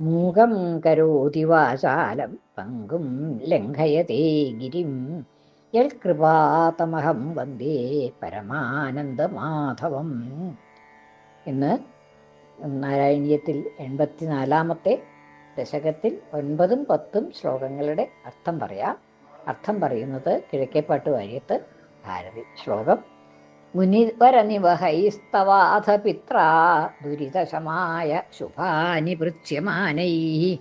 മൂകം കരോതി വാചാലം പങ്കും ലംഘയതേ ഗിരിം. യൽകൃപാതമഹം വന്ദേ പരമാനന്ദമാധവം. ഇന്ന് നാരായണീയത്തിൽ എൺപത്തിനാലാമത്തെ ദശകത്തിൽ ഒൻപതും പത്തും ശ്ലോകങ്ങളുടെ അർത്ഥം പറയാം. അർത്ഥം പറയുന്നത് കിഴക്കേപ്പാട്ട് വാര്യത്ത് ഭാരതി ശ്ലോകം മുനിവരനിവഹൈസ്തവാഥ പിത്രാ ദുരിതശമായ ശുഭാനി പൃച്യമാനൈ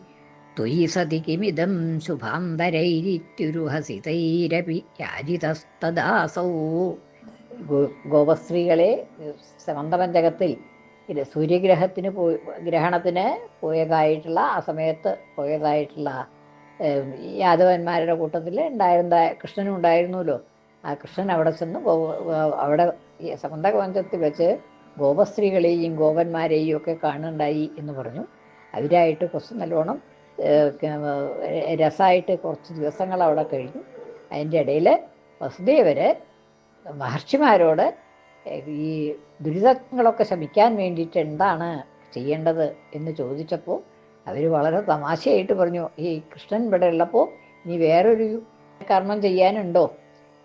ത്വയി സതി കിമിദം ശുഭാന്തരൈരിത്യുരുഹസിതൈരപി യാജിതസ്തദാസൗ ഗോ- ഗോപസ്ത്രീകളെ സമന്തപഞ്ചകത്തിൽ സൂര്യഗ്രഹത്തിന് പോയി ഗ്രഹണത്തിന് പോയതായിട്ടുള്ള ആ സമയത്ത് പോയതായിട്ടുള്ള യാദവന്മാരുടെ കൂട്ടത്തിൽ ഉണ്ടായിരുന്ന കൃഷ്ണനും ഉണ്ടായിരുന്നല്ലോ ആ കൃഷ്ണൻ അവിടെ ചെന്ന് അവിടെ സമന്തകവനത്തിൽ വെച്ച് ഗോപസ്ത്രീകളെയും ഗോപന്മാരെയും ഒക്കെ കാണുന്നുണ്ടായി എന്ന് പറഞ്ഞു. അവരായിട്ട് കുറച്ച് നല്ലോണം രസമായിട്ട് കുറച്ച് ദിവസങ്ങൾ അവിടെ കഴിഞ്ഞു. അതിന്റെ ഇടയിൽ വസുദേവർ മഹർഷിമാരോട് ഈ ദുരിതങ്ങളൊക്കെ ശമിക്കാൻ വേണ്ടിയിട്ട് എന്താണ് ചെയ്യേണ്ടത് എന്ന് ചോദിച്ചപ്പോൾ അവർ വളരെ തമാശയായിട്ട് പറഞ്ഞു ഈ കൃഷ്ണൻ ഇവിടെ ഉള്ളപ്പോൾ ഇനി വേറൊരു കർമ്മം ചെയ്യാനുണ്ടോ?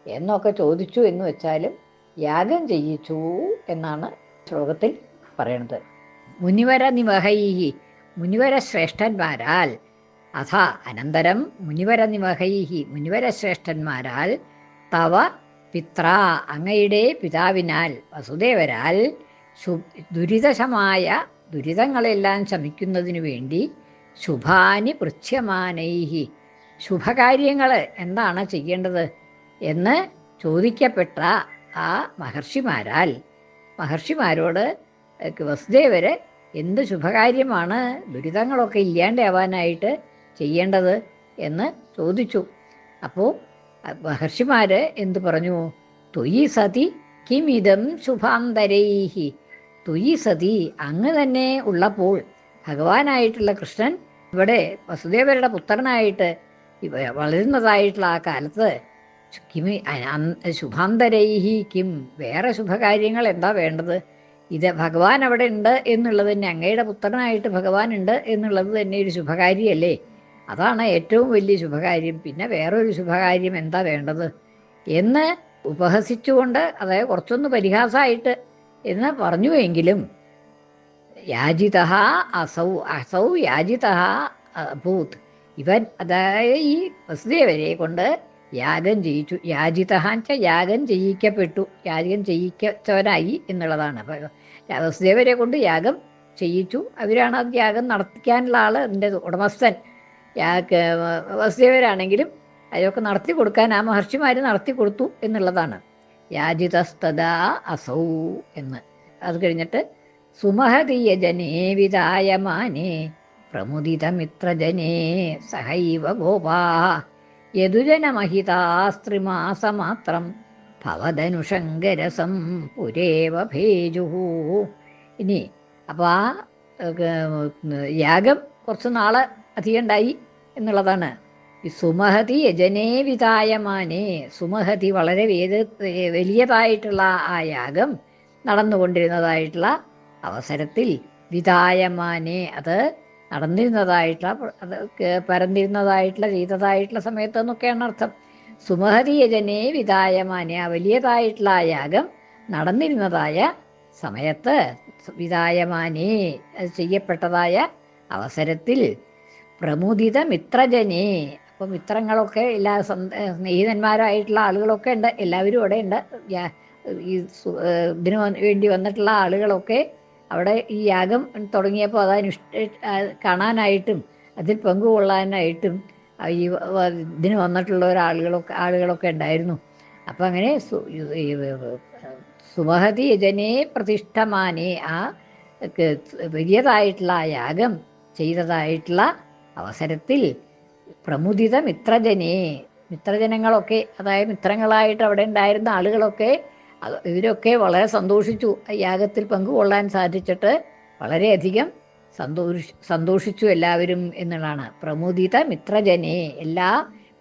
എന്നൊക്കെ ചോദിച്ചു എന്ന് വെച്ചാലും യാഗം ചെയ്യിച്ചു എന്നാണ് ശ്ലോകത്തിൽ പറയണത്. മുനിവര നിവഹൈഹി മുനിവര ശ്രേഷ്ഠന്മാരാൽ അഥ അനന്തരം മുനിവര നിവഹൈഹി മുനിവര ശ്രേഷ്ഠന്മാരാൽ തവ പിത്ര അങ്ങയുടെ പിതാവിനാൽ വസുദേവരാൽ ദുരിതശമായ ദുരിതങ്ങളെല്ലാം ശമിക്കുന്നതിനു വേണ്ടി ശുഭാനി പൃച്ഛ്യമാനൈഹി. ശുഭകാര്യങ്ങൾ എന്താണ് ചെയ്യേണ്ടത്? എന്ന് ചോദിക്കപ്പെട്ട ആ മഹർഷിമാരാൽ മഹർഷിമാരോട് വസുദേവര് എന്ത് ശുഭകാര്യമാണ്? ദുരിതങ്ങളൊക്കെ ഇല്ലാണ്ടാവാനായിട്ട് ചെയ്യേണ്ടത്? എന്ന് ചോദിച്ചു. അപ്പോൾ മഹർഷിമാര് എന്തു പറഞ്ഞു? തൊയി സതി കിമിതം ശുഭാന്തരൈഹി. തൊയി സതി അങ്ങ് തന്നെ ഉള്ളപ്പോൾ ഭഗവാനായിട്ടുള്ള കൃഷ്ണൻ ഇവിടെ വസുദേവരുടെ പുത്രനായിട്ട് വളരുന്നതായിട്ടുള്ള ആ കാലത്ത് അന- ശുഭാന്തരൈഹി കിം വേറെ ശുഭകാര്യങ്ങൾ എന്താ വേണ്ടത്? ഇത് ഭഗവാൻ അവിടെ ഉണ്ട് എന്നുള്ളത് തന്നെ അങ്ങയുടെ പുത്രനായിട്ട് ഭഗവാൻ ഉണ്ട് എന്നുള്ളത് തന്നെ ഒരു ശുഭകാര്യമല്ലേ? അതാണ് ഏറ്റവും വലിയ ശുഭകാര്യം. പിന്നെ വേറൊരു ശുഭകാര്യം എന്താ വേണ്ടത്? എന്ന് ഉപഹസിച്ചുകൊണ്ട് അതായത് കുറച്ചൊന്ന് പരിഹാസമായിട്ട് എന്ന് പറഞ്ഞുവെങ്കിലും യാജിത അസൗ അസൗ യാജിത അഭൂത് ഇവൻ അതായത് ഈ വസുദേവരെ കൊണ്ട് യാഗം ചെയ്യിച്ചു യാജിതഹാച്ച യാഗം ചെയ്യിക്കപ്പെട്ടു യാഗം ചെയ്യിക്കച്ചവനായി എന്നുള്ളതാണ്. അപ്പൊ വസുദേവരെ കൊണ്ട് യാഗം ചെയ്യിച്ചു. അവരാണ് അത് യാഗം നടത്തിക്കാനുള്ള ആൾ എന്റെ ഉടമസ്ഥൻ. വസുദേവരാണെങ്കിലും അതൊക്കെ നടത്തി കൊടുക്കാൻ ആ മഹർഷിമാർ നടത്തി കൊടുത്തു എന്നുള്ളതാണ്. യാചിതസ്തദാ അസൗ എന്ന്. അത് കഴിഞ്ഞിട്ട് സുമഹതീയ ജനേ വിതായമാനേ പ്രമുദിതമിത്രജനേ സഹൈവ ഗോപാ. യദുജനമഹിതാസ്ത്രിമാസമാത്രം ഭവതനുഷങ്കരസം പുരേവ ഭേജുഹു ഇനി അപ്പോൾ ആ യാഗം കുറച്ച് നാളെ അധികം ഉണ്ടായി എന്നുള്ളതാണ്. ഈ സുമഹതി യജനേ വിതായമാനേ സുമഹതി വളരെ വേദ വലിയതായിട്ടുള്ള ആ യാഗം നടന്നുകൊണ്ടിരുന്നതായിട്ടുള്ള അവസരത്തിൽ വിതായമാനെ അത് നടന്നിരുന്നതായിട്ടുള്ള പരന്നിരുന്നതായിട്ടുള്ള ചെയ്തതായിട്ടുള്ള സമയത്ത് എന്നൊക്കെയാണ് അർത്ഥം. സുമഹരിയജനെ വിധായമാന വലിയതായിട്ടുള്ള യാഗം നടന്നിരുന്നതായ സമയത്ത് വിതായമാനെ അത് ചെയ്യപ്പെട്ടതായ അവസരത്തിൽ പ്രമുദിത മിത്രജനെ അപ്പോൾ മിത്രങ്ങളൊക്കെ എല്ലാ സ്നേഹിതന്മാരായിട്ടുള്ള ആളുകളൊക്കെ ഉണ്ട് എല്ലാവരും അവിടെ ഉണ്ട് ഈ ഇതിന് വേണ്ടി വന്നിട്ടുള്ള ആളുകളൊക്കെ അവിടെ ഈ യാഗം തുടങ്ങിയപ്പോൾ അതനുഷ്ഠ കാണാനായിട്ടും അതിൽ പങ്കുകൊള്ളാനായിട്ടും ഈ ഇതിന് വന്നിട്ടുള്ള ഒരാളുകളൊക്കെ ആളുകളൊക്കെ ഉണ്ടായിരുന്നു. അപ്പം അങ്ങനെ സുമഹതി യജനെ പ്രതിഷ്ഠമാനെ ആ വലിയതായിട്ടുള്ള ആ യാഗം ചെയ്തതായിട്ടുള്ള അവസരത്തിൽ പ്രമുദിത മിത്രജനെ മിത്രജനങ്ങളൊക്കെ അതായത് മിത്രങ്ങളായിട്ട് അവിടെ ഉണ്ടായിരുന്ന ആളുകളൊക്കെ അത് ഇവരൊക്കെ വളരെ സന്തോഷിച്ചു. യാഗത്തിൽ പങ്കുകൊള്ളാൻ സാധിച്ചിട്ട് വളരെയധികം സന്തോഷ സന്തോഷിച്ചു എല്ലാവരും എന്നുള്ളതാണ്. പ്രമോദിത മിത്രജനെ എല്ലാ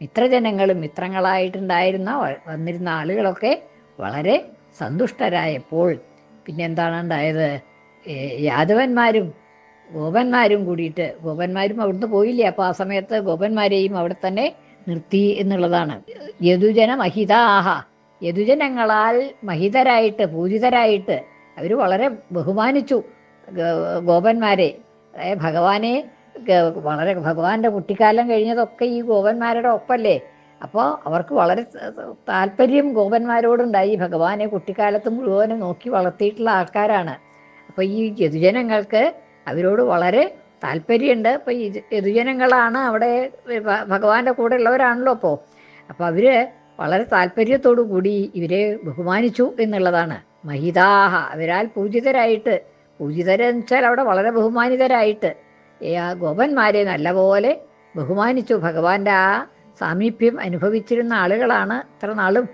മിത്രജനങ്ങളും മിത്രങ്ങളായിട്ടുണ്ടായിരുന്ന വന്നിരുന്ന ആളുകളൊക്കെ വളരെ സന്തുഷ്ടരായപ്പോൾ പിന്നെ എന്താണ് ഉണ്ടായത് യാദവന്മാരും ഗോപന്മാരും കൂടിയിട്ട് ഗോപന്മാരും അവിടുന്ന് പോയില്ലേ? അപ്പോൾ ആ സമയത്ത് ഗോപന്മാരെയും അവിടെ തന്നെ നിർത്തി എന്നുള്ളതാണ്. യദുജന മഹിതാഹ യദുജനങ്ങളാൽ മഹിതരായിട്ട് പൂജിതരായിട്ട് അവർ വളരെ ബഹുമാനിച്ചു. ഗോപന്മാരെ. ഭഗവാനെ വളരെ ഭഗവാന്റെ കുട്ടിക്കാലം കഴിഞ്ഞതൊക്കെ ഈ ഗോപന്മാരുടെ ഒപ്പല്ലേ? അപ്പോൾ അവർക്ക് വളരെ താല്പര്യം ഗോപന്മാരോടുണ്ടായി. ഭഗവാനെ കുട്ടിക്കാലത്ത് മുഴുവനും നോക്കി വളർത്തിയിട്ടുള്ള ആൾക്കാരാണ്. അപ്പോൾ ഈ യദുജനങ്ങൾക്ക് അവരോട് വളരെ താല്പര്യമുണ്ട്. അപ്പോൾ ഈ യദുജനങ്ങളാണ് അവിടെ ഭഗവാന്റെ കൂടെ ഉള്ളവരാണല്ലോ അപ്പോൾ അപ്പോൾ അവർ വളരെ താല്പര്യത്തോടു കൂടി ഇവരെ ബഹുമാനിച്ചു എന്നുള്ളതാണ്. മഹിതാഹ അവരാൽ പൂജിതരായിട്ട് പൂജിതരെന്ന് വെച്ചാൽ അവിടെ വളരെ ബഹുമാനിതരായിട്ട് ഗോപന്മാരെ നല്ലപോലെ ബഹുമാനിച്ചു. ഭഗവാന്റെ ആ സാമീപ്യം അനുഭവിച്ചിരുന്ന ആളുകളാണ് ഇത്ര നാളും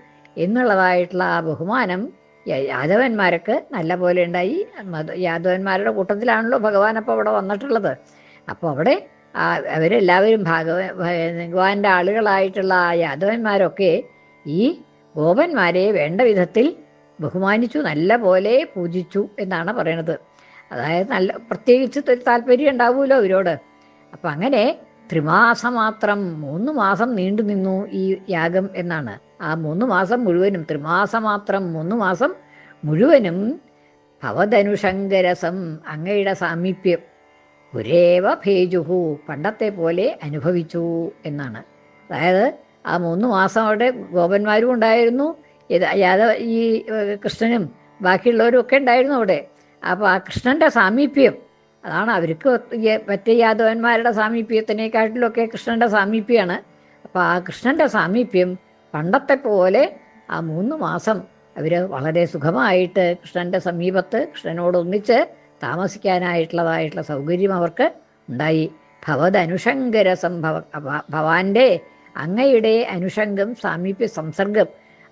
എന്നുള്ളതായിട്ടുള്ള ആ ബഹുമാനം യാദവന്മാർക്ക് നല്ല പോലെ ഉണ്ടായി. യാദവന്മാരുടെ കൂട്ടത്തിലാണല്ലോ ഭഗവാൻ അപ്പോൾ അവിടെ വന്നിട്ടുള്ളത്. അപ്പോൾ അവിടെ അവരെല്ലാവരും ഭാഗവ ഭഗവാന്റെ ആളുകളായിട്ടുള്ള ആ യാദവന്മാരൊക്കെ ഈ ഗോപന്മാരെ വേണ്ട വിധത്തിൽ ബഹുമാനിച്ചു നല്ല പോലെ പൂജിച്ചു എന്നാണ് പറയണത്. അതായത് നല്ല പ്രത്യേകിച്ച് താല്പര്യം ഉണ്ടാവുമല്ലോ അവരോട്. അപ്പം അങ്ങനെ ത്രിമാസം മാത്രം മൂന്ന് മാസം നീണ്ടു നിന്നു ഈ യാഗം എന്നാണ്. ആ മൂന്ന് മാസം മുഴുവനും ത്രിമാസം മാത്രം മൂന്ന് മാസം മുഴുവനും ഭവധനുഷങ്കരസം അങ്ങയുടെ സാമീപ്യം. ഒരേവ ഭേജുഹു പണ്ടത്തെ പോലെ അനുഭവിച്ചു എന്നാണ്. അതായത് ആ മൂന്ന് മാസം അവിടെ ഗോപന്മാരും ഉണ്ടായിരുന്നു യാദവ ഈ കൃഷ്ണനും ബാക്കിയുള്ളവരും ഒക്കെ ഉണ്ടായിരുന്നു അവിടെ. അപ്പോൾ ആ കൃഷ്ണന്റെ സാമീപ്യം അതാണ് അവർക്ക് മറ്റേ യാദവന്മാരുടെ സാമീപ്യത്തിനേക്കാട്ടിലൊക്കെ കൃഷ്ണന്റെ സാമീപ്യമാണ് അപ്പോൾ ആ കൃഷ്ണന്റെ സാമീപ്യം പണ്ടത്തെ പോലെ ആ മൂന്ന് മാസം അവർ വളരെ സുഖമായിട്ട് കൃഷ്ണന്റെ സമീപത്ത് കൃഷ്ണനോടൊന്നിച്ച് താമസിക്കാനായിട്ടുള്ളതായിട്ടുള്ള സൗകര്യം അവർക്ക് ഉണ്ടായി. ഭവതനുഷങ്കര സംഭവ ഭവ- ഭവാന്റെ അങ്ങയുടെ അനുഷംഗം സാമീപ്യ സംസർഗം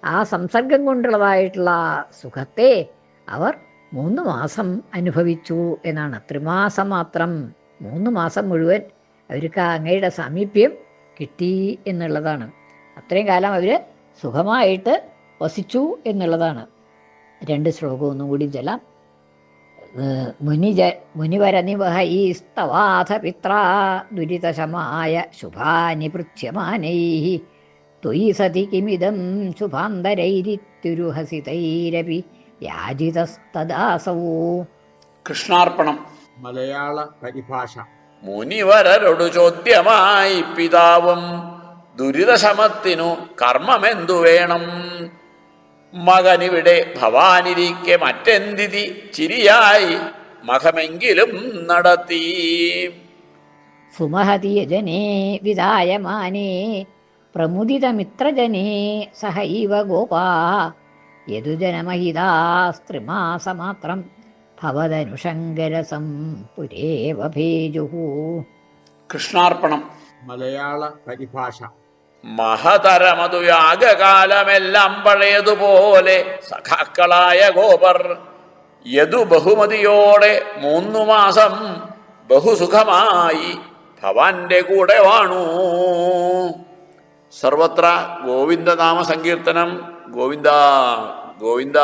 ആ സംസർഗം കൊണ്ടുള്ളതായിട്ടുള്ള സുഖത്തെ അവർ മൂന്ന് മാസം അനുഭവിച്ചു എന്നാണ്. ത്രിമാസം മാത്രം മൂന്ന് മാസം മുഴുവൻ അവർക്ക് ആ അങ്ങയുടെ സാമീപ്യം കിട്ടി എന്നുള്ളതാണ്. അത്രയും കാലം അവർ സുഖമായിട്ട് വസിച്ചു എന്നുള്ളതാണ്. രണ്ട് ശ്ലോകം ഒന്നും കൂടി ചെല്ലാം. ഏഹ് മുനിവരനിവഹ ഈസ്തവാഥ പിത്ര ദുരിതശമായ ശുഭാനി പൃച്ഛ്യമാനൈ ത്വയി സതി കിമിതം ശുഭാന്തരൈരിത്യുരുഹസിതൈരപി യാജിതസ്തദാസൗ കൃഷ്ണാർപ്പണം. മലയാള പരിഭാഷ. മുനിവരരോട് ചോദ്യമായി പിതാവും ദുരിതശമത്തിനു കർമ്മമെന്തു വേണം? മകനിവിടെ ഭവാനിരിക്കെ മറ്റെന്തിതി ചിരിയായി മഹമെങ്കിലും നടത്തി. സുമഹതി യജനേ വിദായമാനേ പ്രമുദിതമിത്രജനേ സഹൈവ ഗോപാ യദുജനമഹിതാസ്ത്രിമാസമാത്രം ഭവതനുഷങ്കരസം പുരേവ ഭേജുഃ കൃഷ്ണാർപ്പണം. മലയാള പരിഭാഷ. മഹതരമതു യാഗകാലമെല്ലാം പഴയതുപോലെ സഖാക്കളായ ഗോപർ യതു ബഹുമതിയോടെ മൂന്നു മാസം ബഹുസുഖമായി ഭവാന്റെ കൂടെ വാണു. സർവത്ര ഗോവിന്ദനാമ സങ്കീർത്തനം ഗോവിന്ദ ഗോവിന്ദ.